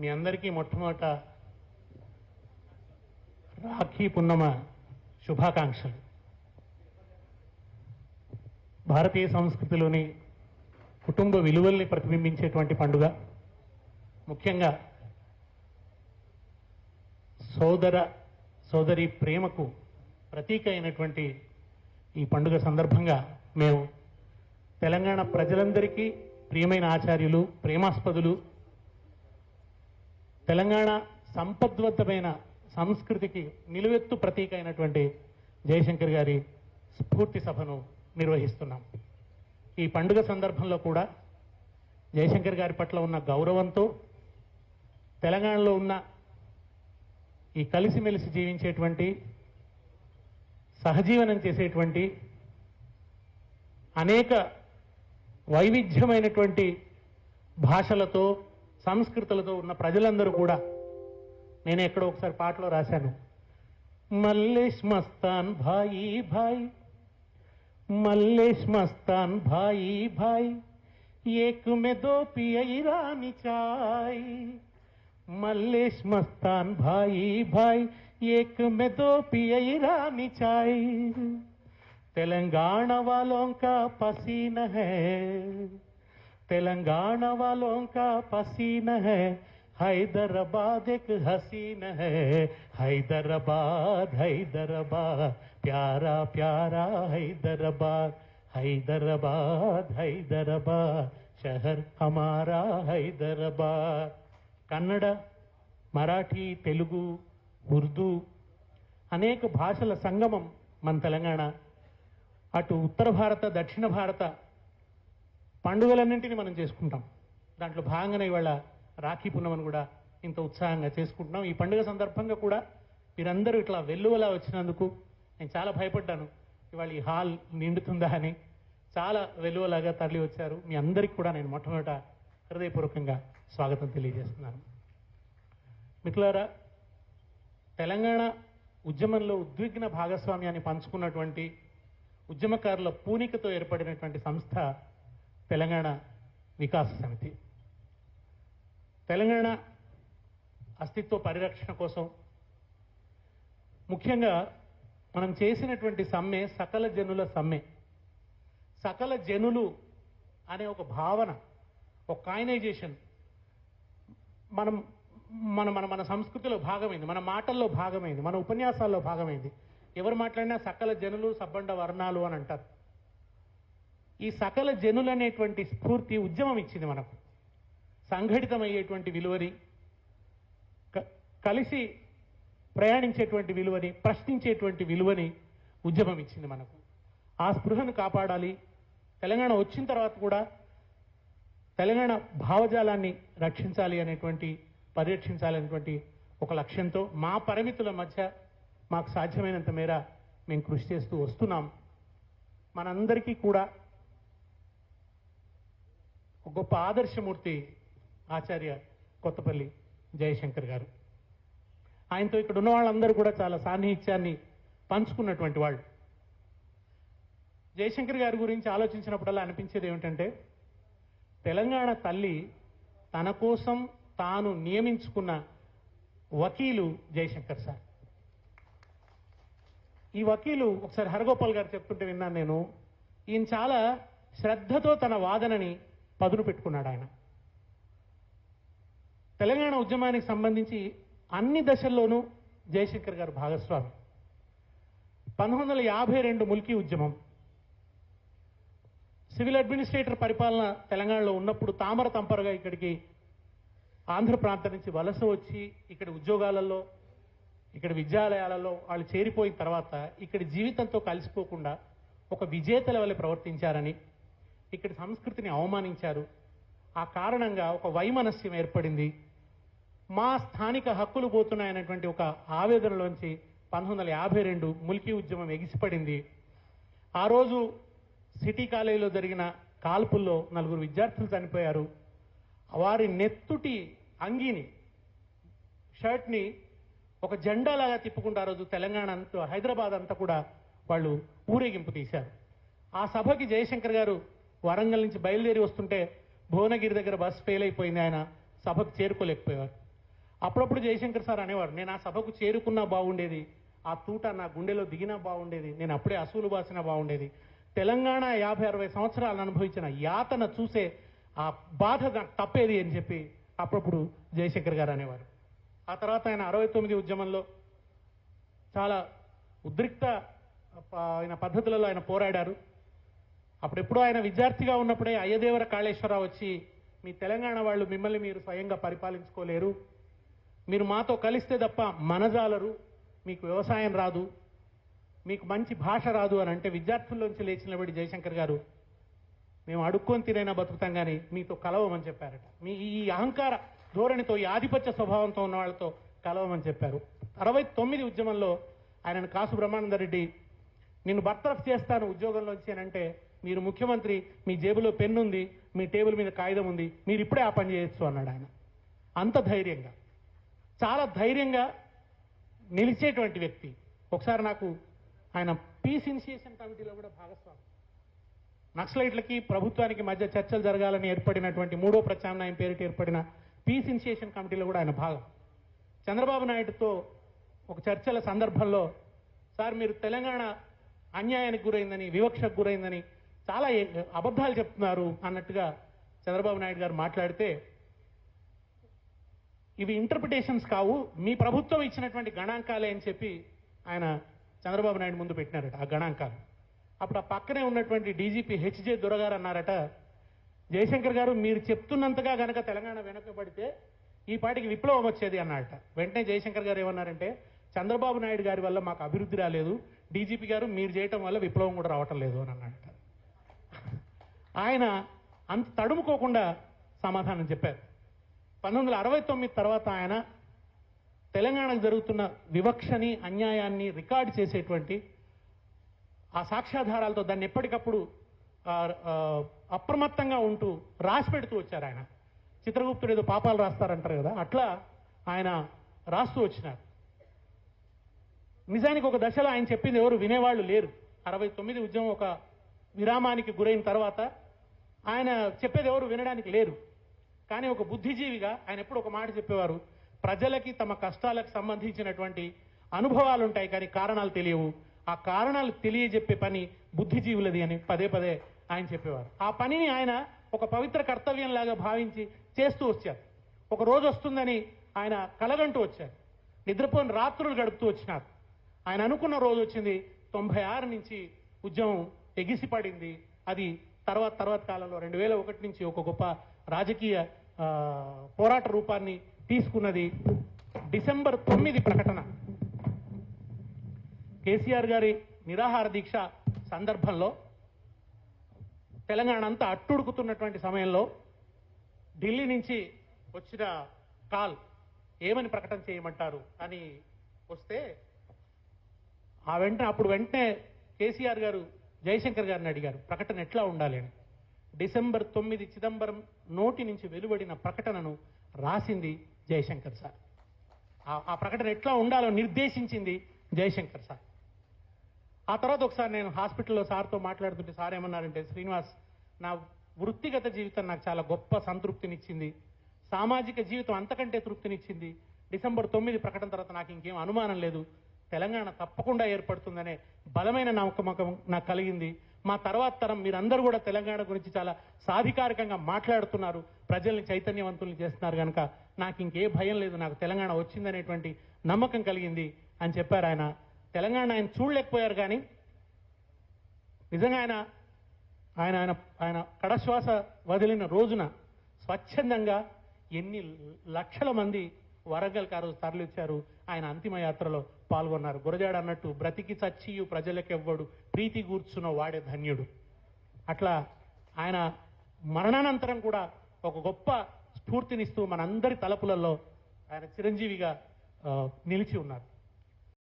మీ అందరికీ మొట్టమొదట రాఖీ పున్నమ శుభాకాంక్షలు. భారతీయ సంస్కృతిలోని కుటుంబ విలువల్ని ప్రతిబింబించేటువంటి పండుగ. ముఖ్యంగా సోదర సోదరి ప్రేమకు ప్రతీక అయినటువంటి ఈ పండుగ సందర్భంగా మేము తెలంగాణ ప్రజలందరికీ ప్రియమైన ఆచార్యులు ప్రేమాస్పదులు తెలంగాణ సంపద్వంతమైన సంస్కృతికి నిలువెత్తు ప్రతీక అయినటువంటి జయశంకర్ గారి స్ఫూర్తి సభను నిర్వహిస్తున్నాం. ఈ పండుగ సందర్భంలో కూడా జయశంకర్ గారి పట్ల ఉన్న గౌరవంతో తెలంగాణలో ఉన్న ఈ కలిసిమెలిసి జీవించేటువంటి సహజీవనం చేసేటువంటి అనేక వైవిధ్యమైనటువంటి భాషలతో సంస్కృతులతో ఉన్న ప్రజలందరూ కూడా నేను ఎక్కడో ఒకసారి పాటలో రాశాను. మల్లేష్ మస్తాన్ భాయి భాయ్ మల్లేష్ మస్తాన్ భాయి భాయ్ ఏక్ మే దో పియ చాయ్. మల్లేష్ మస్తాన్ భాయి భాయ్ ఏక్ మే దో పియ చాయ్. తెలంగాణ వాళ్ళోం పసీన హే. तेलंगाना वालों का पसीना है हैदराबाद एक हसीन है हैदराबाद हैदराबाद प्यारा प्यारा हैदराबाद हैदराबाद हैदराबाद शहर हमारा हैदराबाद కన్నడ మరాఠీ తెలుగు ఉర్దూ అనేక భాషల సంగమం మన తెలంగాణ అటు ఉత్తర భారత దక్షిణ భారత పండుగలన్నింటినీ మనం చేసుకుంటాం. దాంట్లో భాగంగానే ఇవాళ రాఖీ పున్నమని కూడా ఇంత ఉత్సాహంగా చేసుకుంటున్నాం. ఈ పండుగ సందర్భంగా కూడా మీరందరూ ఇట్లా వెల్లువలా వచ్చినందుకు నేను చాలా భయపడ్డాను. ఇవాళ ఈ హాల్ నిండుతుందా అని చాలా వెలువలాగా తరలి వచ్చారు. మీ అందరికీ కూడా నేను మొట్టమొదట హృదయపూర్వకంగా స్వాగతం తెలియజేస్తున్నాను. మిత్రులారా తెలంగాణ ఉద్యమంలో ఉద్విగ్న భాగస్వామ్యాన్ని పంచుకున్నటువంటి ఉద్యమకారుల పూనికతో ఏర్పడినటువంటి సంస్థ తెలంగాణ వికాస సమితి. తెలంగాణ అస్తిత్వ పరిరక్షణ కోసం ముఖ్యంగా మనం చేసినటువంటి సమ్మె సకల జనుల సమ్మె. సకల జనులు అనే ఒక భావన ఒక కాయినైజేషన్ మనం మన మన మన సంస్కృతిలో భాగమైంది మన మాటల్లో భాగమైంది మన ఉపన్యాసాల్లో భాగమైంది. ఎవరు మాట్లాడినా సకల జనులు సబ్బండ వర్ణాలు అని అంటారు. ఈ సకల జనులనేటువంటి స్ఫూర్తి ఉద్యమం ఇచ్చింది మనకు. సంఘటితమయ్యేటువంటి విలువని క- కలిసి ప్రయాణించేటువంటి విలువని ప్రశ్నించేటువంటి విలువని ఉద్యమం ఇచ్చింది మనకు. ఆ స్పృహను కాపాడాలి. తెలంగాణ వచ్చిన తర్వాత కూడా తెలంగాణ భావజాలాన్ని రక్షించాలి అనేటువంటి పరిరక్షించాలి అనేటువంటి ఒక లక్ష్యంతో మా పరిమితుల మధ్య మాకు సాధ్యమైనంత మేర మేము కృషి చేస్తూ వస్తున్నాం. మనందరికీ కూడా గొప్ప ఆదర్శమూర్తి ఆచార్య కొత్తపల్లి జయశంకర్ గారు. ఆయనతో ఇక్కడ ఉన్న వాళ్ళందరూ కూడా చాలా సాన్నిహిత్యాన్ని పంచుకున్నటువంటి వాళ్ళు. జయశంకర్ గారి గురించి ఆలోచించినప్పుడల్లా అనిపించేది ఏమిటంటే తెలంగాణ తల్లి తన కోసం తాను నియమించుకున్న వకీలు జయశంకర్ సార్. ఈ వకీలు ఒకసారి హరగోపాల్ గారు చెప్తుంటే విన్నాను నేను ఈయన చాలా శ్రద్ధతో తన వాదనని పదును పెట్టుకున్నాడు ఆయన. తెలంగాణ ఉద్యమానికి సంబంధించి అన్ని దశల్లోనూ జయశంకర్ గారు భాగస్వామి. పంతొమ్మిది వందల యాభై రెండు ముల్కీ ఉద్యమం. సివిల్ అడ్మినిస్ట్రేటర్ పరిపాలన తెలంగాణలో ఉన్నప్పుడు తామర తంపరగా ఇక్కడికి ఆంధ్ర ప్రాంతం నుంచి వలస వచ్చి ఇక్కడ ఉద్యోగాలలో ఇక్కడ విద్యాలయాలలో వాళ్ళు చేరిపోయిన తర్వాత ఇక్కడ జీవితంతో కలిసిపోకుండా ఒక విజేతల వల్ల ప్రవర్తించారని ఇక్కడ సంస్కృతిని అవమానించారు. ఆ కారణంగా ఒక వైమనస్యం ఏర్పడింది. మా స్థానిక హక్కులు పోతున్నాయనేటువంటి ఒక ఆవేదనలోంచి పంతొమ్మిది వందల యాభై రెండు ములికీ ఉద్యమం ఎగిసిపడింది. ఆ రోజు సిటీ కాలేజీలో జరిగిన కాల్పుల్లో నలుగురు విద్యార్థులు చనిపోయారు. వారి నెత్తుటి అంగీని షర్ట్ని ఒక జెండాలాగా తిప్పుకుంటూ ఆ రోజు తెలంగాణ అంతా హైదరాబాద్ అంతా కూడా వాళ్ళు ఊరేగింపు తీశారు. ఆ సభకి జయశంకర్ గారు వరంగల్ నుంచి బయలుదేరి వస్తుంటే భువనగిరి దగ్గర బస్ ఫెయిల్ అయిపోయింది. ఆయన సభకు చేరుకోలేకపోయారు. అప్పుడప్పుడు జయశంకర్ సార్ అనేవారు నేను ఆ సభకు చేరుకున్నా బాగుండేది. ఆ తూట నా గుండెలో దిగినా బాగుండేది. నేను అప్పుడే అసూలు బాసినా బాగుండేది. తెలంగాణ యాభై అరవై సంవత్సరాలు అనుభవించిన యాతన చూసే ఆ బాధ నాకు తప్పేది అని చెప్పి అప్పుడప్పుడు జయశంకర్ గారు అనేవారు. ఆ తర్వాత ఆయన అరవై తొమ్మిది ఉద్యమంలో చాలా ఉద్రిక్త ప- ఆయన పద్ధతులలో ఆయన పోరాడారు. అప్పుడెప్పుడో ఆయన విద్యార్థిగా ఉన్నప్పుడే అయ్యదేవర కాళేశ్వరరావు వచ్చి మీ తెలంగాణ వాళ్ళు మిమ్మల్ని మీరు స్వయంగా పరిపాలించుకోలేరు. మీరు మాతో కలిస్తే తప్ప మనజాలరు మీకు వ్యవసాయం రాదు. మీకు మంచి భాష రాదు అని అంటే విద్యార్థుల్లోంచి లేచి నిలబడి జయశంకర్ గారు మేము అడుక్కొని తినైనా బతుకుతాం కానీ మీతో కలవమని చెప్పారట. మీ ఈ అహంకార ధోరణితో ఈ ఆధిపత్య స్వభావంతో ఉన్న వాళ్ళతో కలవమని చెప్పారు. అరవై తొమ్మిది ఉద్యమంలో ఆయనను కాసు బ్రహ్మానంద రెడ్డి నిన్ను బర్తరఫ్ చేస్తాను ఉద్యోగంలోంచి అని అంటే మీరు ముఖ్యమంత్రి మీ జేబులో పెన్ను ఉంది మీ టేబుల్ మీద కాగితం ఉంది మీరు ఇప్పుడే ఆ పని చేయొచ్చు అన్నాడు ఆయన. అంత ధైర్యంగా. చాలా ధైర్యంగా నిలిచేటువంటి వ్యక్తి. ఒకసారి నాకు ఆయన పీస్ ఇనిషియేషన్ కమిటీలో కూడా భాగస్వామి. నక్సలైట్లకి ప్రభుత్వానికి మధ్య చర్చలు జరగాలని ఏర్పడినటువంటి మూడో ప్రత్యామ్నాయం పేరిట ఏర్పడిన పీస్ ఇనిషియేషన్ కమిటీలో కూడా ఆయన భాగం. చంద్రబాబు నాయుడుతో ఒక చర్చల సందర్భంలో సార్ మీరు తెలంగాణ అన్యాయానికి గురైందని వివక్షకు గురైందని చాలా అబద్ధాలు చెప్తున్నారు అన్నట్టుగా చంద్రబాబు నాయుడు గారు మాట్లాడితే ఇవి ఇంటర్ప్రిటేషన్స్ కావు మీ ప్రభుత్వం ఇచ్చినటువంటి గణాంకాలే అని చెప్పి ఆయన చంద్రబాబు నాయుడు ముందు పెట్టినారట ఆ గణాంకాలు. అప్పుడు ఆ పక్కనే ఉన్నటువంటి డీజీపీ హెచ్జే దొరగారు అన్నారట జయశంకర్ గారు మీరు చెప్తున్నంతగా గనక తెలంగాణ వెనకబడితే ఈ పాటికి విప్లవం వచ్చేది అన్నారట. వెంటనే జయశంకర్ గారు ఏమన్నారంటే చంద్రబాబు నాయుడు గారి వల్ల మాకు అభివృద్ధి రాలేదు డీజీపీ గారు మీరు చేయటం వల్ల విప్లవం కూడా రావటం లేదు అని అన్నాడట ఆయన అంత తడుముకోకుండా సమాధానం చెప్పారు. పంతొమ్మిది అరవై తొమ్మిది తర్వాత ఆయన తెలంగాణకు జరుగుతున్న వివక్షని అన్యాయాన్ని రికార్డు చేసేటువంటి ఆ సాక్ష్యాధారాలతో దాన్ని ఎప్పటికప్పుడు అప్రమత్తంగా ఉంటూ రాసి పెడుతూ వచ్చారు ఆయన. చిత్రగుప్తుడు ఏదో పాపాలు రాస్తారంటారు కదా అట్లా ఆయన రాస్తూ వచ్చినారు. నిజానికి ఒక దశలో ఆయన చెప్పింది ఎవరు? వినేవాళ్ళు లేరు. అరవై తొమ్మిది ఉద్యమం ఒక విరామానికి గురైన తర్వాత ఆయన చెప్పేది ఎవరు వినడానికి లేరు. కానీ ఒక బుద్ధిజీవిగా ఆయన ఎప్పుడు ఒక మాట చెప్పేవారు ప్రజలకి తమ కష్టాలకు సంబంధించినటువంటి అనుభవాలు ఉంటాయి కానీ కారణాలు తెలియవు. ఆ కారణాలు తెలియజెప్పే పని బుద్ధిజీవులది అని పదే పదే ఆయన చెప్పేవారు. ఆ పనిని ఆయన ఒక పవిత్ర కర్తవ్యంలాగా భావించి చేస్తూ వచ్చారు. ఒక రోజు వస్తుందని ఆయన కలగంటూ వచ్చారు. నిద్రపోని రాత్రులు గడుపుతూ వచ్చినారు. ఆయన అనుకున్న రోజు వచ్చింది తొంభై ఆరు నుంచి ఉద్యమం ఎగిసిపడింది. అది తర్వాత తర్వాత కాలంలో రెండు వేల ఒకటి నుంచి ఒక గొప్ప రాజకీయ పోరాట రూపాన్ని తీసుకున్నది డిసెంబర్ తొమ్మిది ప్రకటన. కేసీఆర్ గారి నిరాహార దీక్ష సందర్భంలో తెలంగాణ అంతా అట్టుడుకుతున్నటువంటి సమయంలో ఢిల్లీ నుంచి వచ్చిన కాల్ ఏమని ప్రకటన చేయమంటారు అని వస్తే ఆ వెంటనే అప్పుడు వెంటనే కేసీఆర్ గారు జయశంకర్ గారిని అడిగారు ప్రకటన ఎట్లా ఉండాలి? అని. డిసెంబర్ తొమ్మిది చిదంబరం నోటి నుంచి వెలువడిన ప్రకటనను రాసింది జయశంకర్ సార్. ఆ- ప్రకటన ఎట్లా ఉండాలో నిర్దేశించింది జయశంకర్ సార్. ఆ తర్వాత ఒకసారి నేను హాస్పిటల్లో సార్తో మాట్లాడుతుంటే సార్ ఏమన్నారంటే శ్రీనివాస్ నా వృత్తిగత జీవితం నాకు చాలా గొప్ప సంతృప్తినిచ్చింది. సామాజిక జీవితం అంతకంటే తృప్తినిచ్చింది. డిసెంబర్ తొమ్మిది ప్రకటన తర్వాత నాకు ఇంకేం అనుమానం లేదు. తెలంగాణ తప్పకుండా ఏర్పడుతుందనే బలమైన నమ్మకం నాకు కలిగింది. మా తర్వాత తరం మీరందరూ కూడా తెలంగాణ గురించి చాలా సాధికారికంగా మాట్లాడుతున్నారు. ప్రజల్ని చైతన్యవంతుల్ని చేస్తున్నారు కనుక నాకు ఇంకే భయం లేదు. నాకు తెలంగాణ వచ్చిందనేటువంటి నమ్మకం కలిగింది అని చెప్పారు ఆయన. తెలంగాణ ఆయన చూడలేకపోయారు కానీ నిజంగా ఆయన ఆయన ఆయన ఆయన కడశ్వాస వదిలిన రోజున స్వచ్ఛందంగా ఎన్ని లక్షల మంది వరంగల్కి ఆ రోజు తరలిచ్చారు ఆయన అంతిమ యాత్రలో పాల్గొన్నారు. గురజాడ అన్నట్టు బ్రతికి చచ్చియు ప్రజలకెవ్వడు ప్రీతి కూర్చున్న వాడే ధన్యుడు. అట్లా ఆయన మరణానంతరం కూడా ఒక గొప్ప స్ఫూర్తినిస్తూ మనందరి తలపులలో ఆయన చిరంజీవిగా నిలిచి ఉన్నారు.